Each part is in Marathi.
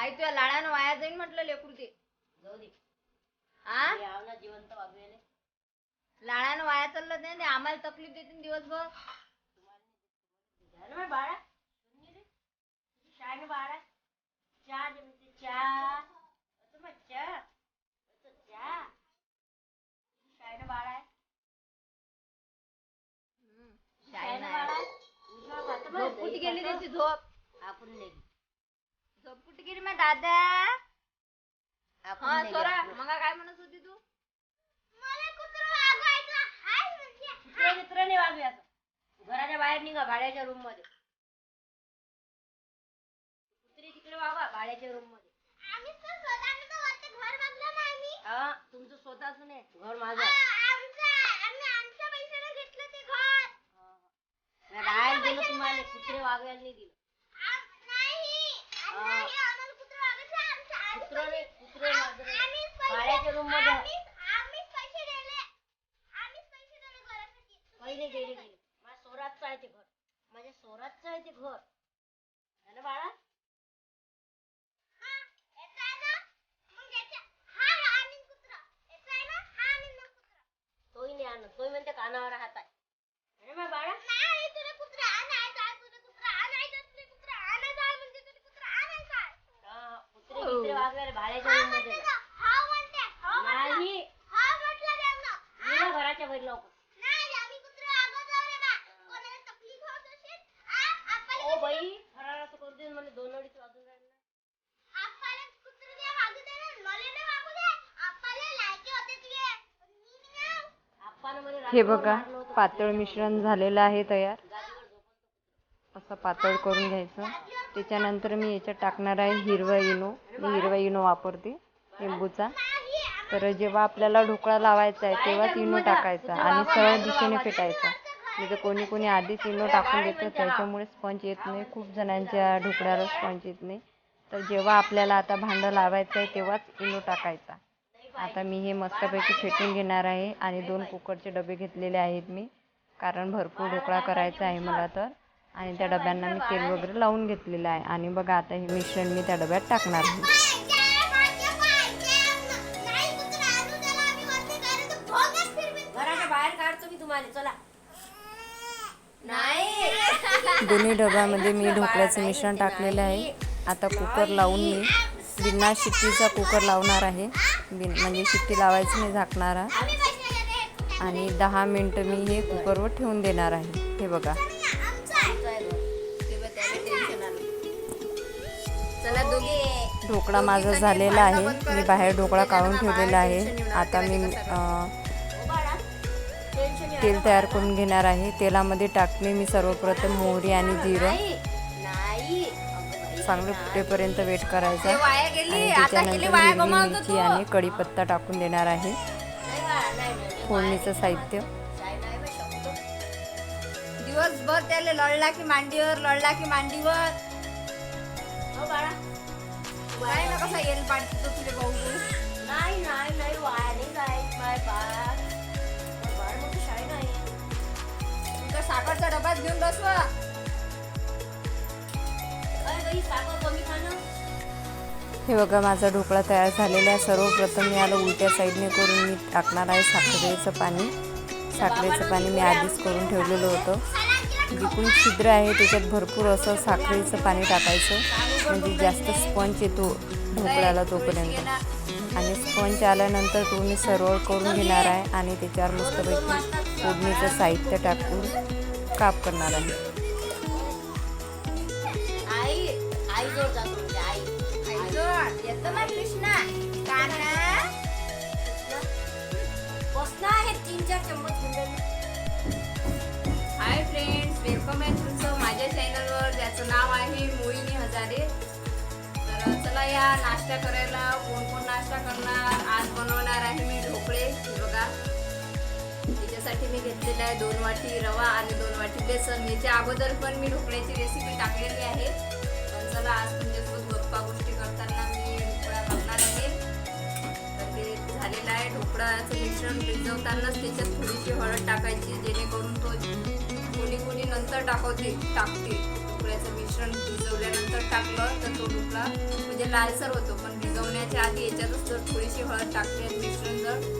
आई तुझ्या लाडानं वाया जाईन म्हटलं लेकरू ते जाऊ दे. आ? मी आव ना जिवंत वागवेले लाडानं वाया चाललं नाही ते आम्हाला तकलीफ देते दिवसभर. बाळा? चहा दे म्हणते चहा. असं मग चहा. असं चहा. शाय ना बाळा खातो बरं, झोप कुठे दही गेली खातो. त्याची झोप? आपण नाही मग दादा. हा सोरा. मग काय म्हणत होती तू? कुत्रे नाही आता घराच्या बाहेर निघा भाड्याच्या रूममध्ये कुत्रे तिकडे वागा भाड्याच्या रूममध्ये हा तुमचं स्वतःच नाही घर माझं. गेलो तुम्हाला कुत्रे वागवायला नाही दिलं कुत्र नाही कुत्रे माझं नाही. भाड्याच्या रूममध्ये आहे. पहिले गेले गेले माझ्या सोराचं आहे ते घर. माझ्या आहे ते घर. है ना बाळा? तोही नाही आणत. तोही म्हणते कानावर हात आहे है ना माझ्या बाळा हा, कुत्रे कुत्रे वागवायला भाड्याच्या रूममध्ये जा. नाही मी ना घराच्या बाहेर लवकर करू दे मला दोन अडीच वाजून राहिले हे बघा. पातळ मिश्रण झालेलं आहे तयार. असं पातळ करून घ्यायचं. त्याच्यानंतर मी याच्यात टाकणार आहे हिरवा इनो. मी हिरवा इनो वापरते लिंबूचा. तर जेव्हा आपल्याला ढोकळा लावायचा आहे तेव्हाच इनो टाकायचा आणि सरळ दिशेने फेटायचा. तिथं कोणी कोणी आधीच इनो टाकून देतं त्याच्यामुळे स्पंज येत नाही. खूप जणांच्या ढोकळ्याला स्पंज येत नाही. तर जेव्हा आपल्याला आता भांडं लावायचं आहे तेव्हाच इनो टाकायचा. आता मी हे मस्तपैकी फेटून घेणार आहे आणि दोन कुकरचे डबे घेतलेले आहेत मी. कारण भरपूर ढोकळा करायचा आहे मला तर. आणि त्या डब्यांना मी तेल वगैरे लावून घेतलेलं आहे. आणि बघा आता हे मिश्रण मी त्या डब्यात टाकणार आहे. बाहेर काढतो मी तुम्हाला. चला. दोन्ही डब्यामध्ये मी ढोकळ्याचं मिश्रण टाकलेलं आहे. आता कुकर लावून मी बिना शिट्टीचा कुकर लावणार आहे. बिन म्हणजे शिट्टी लावायची नाही झाकणारा आणि दहा मिनटं मी हे कुकरवर ठेवून देणार आहे. हे बघा. ढोकळा माझा झालेला आहे. मी बाहेर ढोकळा काढून ठेवलेला आहे. आता मी तेल तयार करून घेणार आहे. तेलामध्ये टाकले मी सर्वप्रथम मोहरी आणि जिरं. नाही चांगले फुटेपर्यंत वेट करायचा आणि आता त्याच्यानंतर मिरची तू. आणि कढीपत्ता टाकून देणार आहे. फोडणीचं साहित्य. दिवसभर त्याला लढला की मांडीवर लढला की मांडीवर. हो कसा येईल तुझे भाऊ नाही नाही नाही वाया नाही जायचं माय बाळ साखरचा डबाच घेऊन बसवा. हे बघा माझा ढोकळा तयार झालेला आहे. सर्वप्रथम मी याला उलट्या साईडने करून मी टाकणार आहे साखरेचं पाणी. साखरेचं पाणी मी आधीच करून ठेवलेलं होतं. जिकडून छिद्र आहे त्याच्यात भरपूर असं साखरेचं पाणी टाकायचं. म्हणजे जास्त स्पंज येतो ढोकळ्याला तोपर्यंत. आणि स्पंज आल्यानंतर तो मी सरळ करून घेणार आहे आणि त्याच्यावर मस्तपैकी फोडणीचं साहित्य टाकून काप करणार आहे. म्हणजे. हाय फ्रेंड्स वेलकम आहे तुमचं माझ्या चॅनलवर ज्याचं नाव आहे मोहिनी हजारे. तर चला या नाश्ता करायला. कोण कोण नाश्ता करणार? आज बनवणार आहे मी ढोकळे बघा. त्याच्यासाठी मी घेतलेलं आहे दोन वाटी रवा आणि दोन वाटी बेसन. याच्या अगोदर पण मी ढोकळ्याची रेसिपी टाकलेली आहे. पण चला आज तुमच्यासोबत गप्पा गोष्टी करताना मी ढोकळा बनणार आहे. तर ते झालेलं आहे. ढोकळाचं मिश्रण भिजवतानाच त्याच्यात थोडीशी हळद टाकायची जेणेकरून तो कोणी कोणी नंतर टाकवते टाकते. ढोकळ्याचं मिश्रण भिजवल्यानंतर टाकलं तर तो ढोकळा म्हणजे म्हणजे लालसर होतो. पण भिजवण्याच्या आधी याच्यातच जर थोडीशी हळद टाकली आणि मिश्रण जर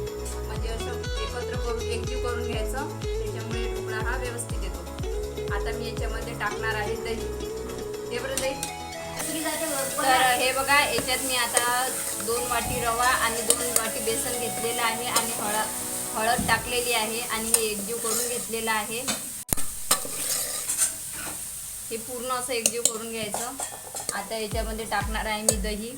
असं एकत्र करून एकजीव करून घ्यायचं. त्याच्यामुळे ढोकळा हा व्यवस्थित येतो. आता मी याच्यामध्ये टाकणार आहे दही. हे बरं दही? तर हे बघा याच्यात मी आता दोन वाटी रवा आणि दोन वाटी बेसन घेतलेलं आहे आणि हळद हळद टाकलेली आहे आणि हे एकजीव करून घेतलेलं आहे. हे पूर्ण असं एकजीव करून घ्यायचं. आता याच्यामध्ये टाकणार आहे मी दही.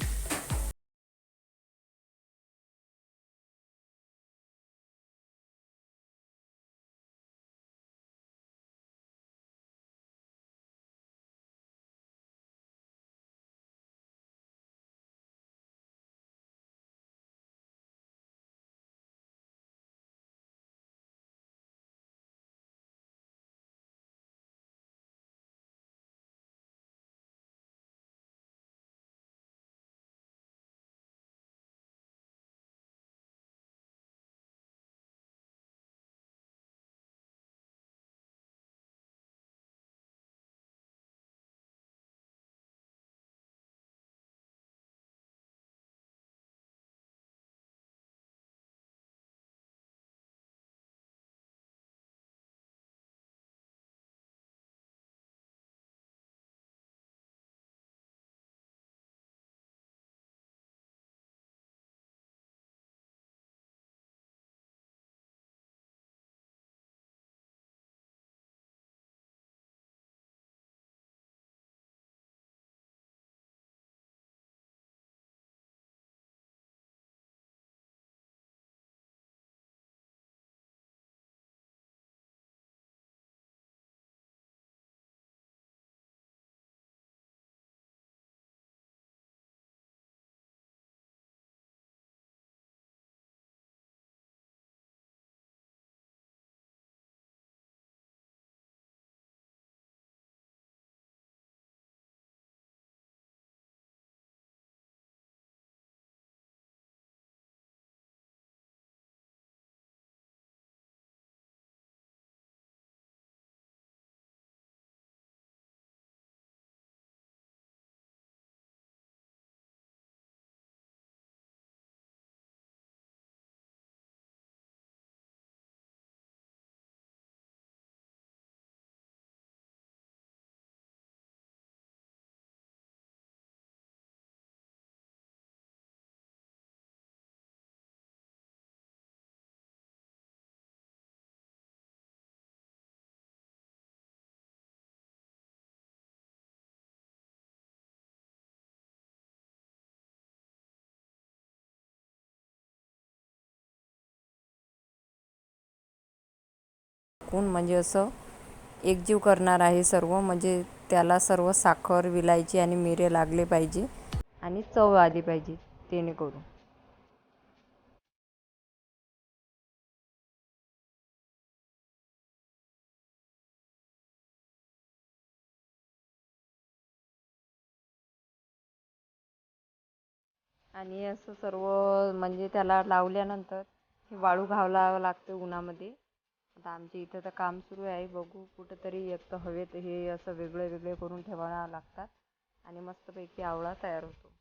टाकून म्हणजे असं एकजीव करणार आहे सर्व म्हणजे त्याला सर्व साखर विलायची आणि मिरे लागले पाहिजे आणि चव आली पाहिजे जेणेकरून. आणि असं सर्व म्हणजे त्याला लावल्यानंतर हे वाळू घालावं लागते उन्हामध्ये. आता आमच्या इथं तर काम सुरू आहे. बघू कुठंतरी एक तर हवेत हे असं वेगळे वेगळे करून ठेवावं लागतात. आणि मस्तपैकी आवळा तयार होतो.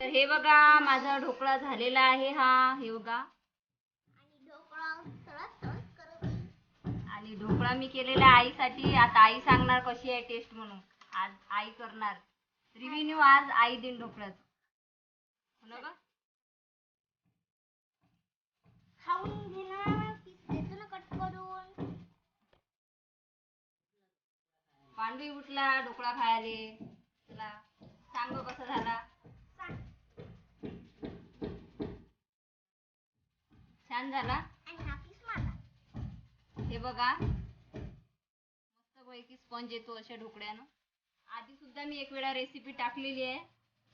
तर हे बघा माझा ढोकळा झालेला आहे हा. हे बघा. आणि ढोकळा मी केलेला आईसाठी. आता आई सांगणार कशी आहे टेस्ट म्हणून. आज आई करणार. रिव्हेन्यू आज आई देईन ढोकळ्याच पांडवी उठला ढोकळा खायले तुला सांग कसा झाला. छान झाला. हा हे बघा. मस्त पैकी स्पंज येतो अशा ढोकळ्यानं. आधी सुद्धा मी एक वेळा रेसिपी टाकलेली आहे.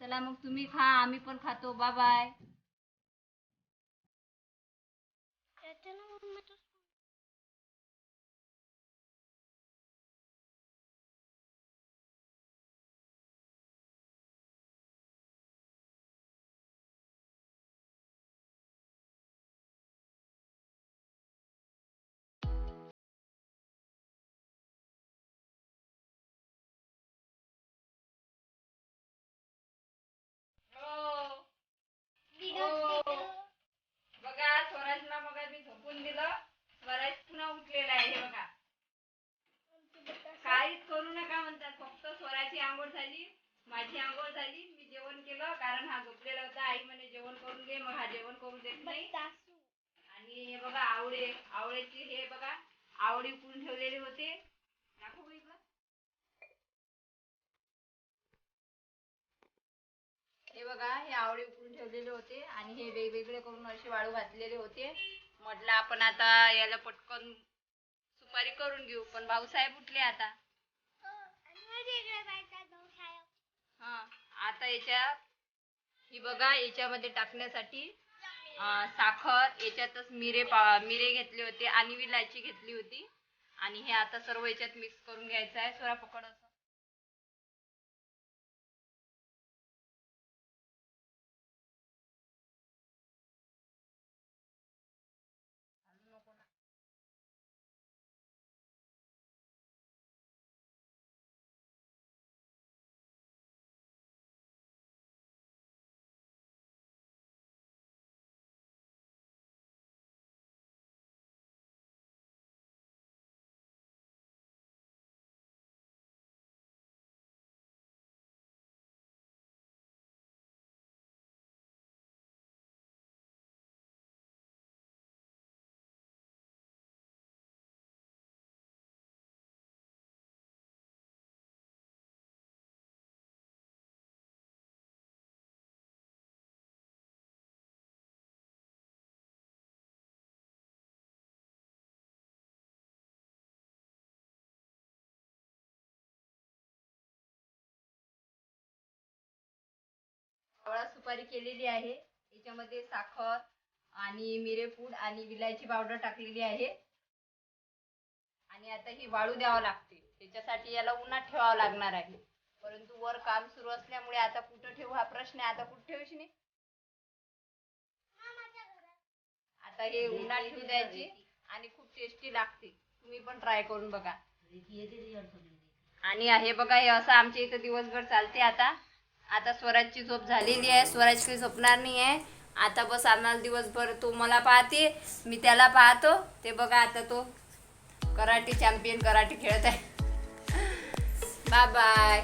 चला मग तुम्ही खा आम्ही पण खातो. बाय बाय स्वराजला बघा मी झोपून दिलं. स्वराज पुन्हा उठलेला आहे हे बघा. काहीच करू नका म्हणतात फक्त स्वराची आंघोळ झाली. माझी आंघोळ झाली मी जेवण केलं कारण हा झोपलेला होता. आई म्हणे जेवण करून घे. मग हा जेवण करून देत नाही. आणि हे बघा आवळे आवळ्याची हे बघा आवळी उकळून ठेवलेले होते. दाखव. हे बघा हे आवळे ठेवलेले होते आणि हे वेगवेगळे करून असे वाळू घातलेले होते. म्हटलं आपण आता याला पटकन सुपारी करून घेऊ पण भाऊसाहेब उठले आता. हा आता याच्यात ही बघा याच्यामध्ये टाकण्यासाठी साखर याच्यातच मिरे पा मिरे घेतले होते आणि विलायची घेतली होती. आणि हे आता सर्व याच्यात मिक्स करून घ्यायचं आहे. सोळा पकड. सुपारी केलेली आहे. याच्यामध्ये साखर आणि मिरेपूड आणि विलायची पावडर टाकलेली आहे. आणि आता ही वाळू द्यावं लागते. त्याच्यासाठी याला उन्हात ठेवावं लागणार आहे. परंतु वर काम सुरू असल्यामुळे आता कुठं ठेवू हा प्रश्न आहे. आता कुठं ठेवशी नाही आता हे उन्हात ठेवू द्यायची आणि खूप टेस्टी लागते. तुम्ही पण ट्राय करून बघा. आणि हे बघा हे असं आमच्या इथं दिवसभर चालते आता. आता स्वराजची झोप झालेली आहे स्वराज काही झोपणार नाही आहे आता बस आम्हाला दिवसभर तो मला पाहते मी त्याला पाहतो. ते बघा आता तो कराटे चॅम्पियन कराटे खेळत आहे. Bye bye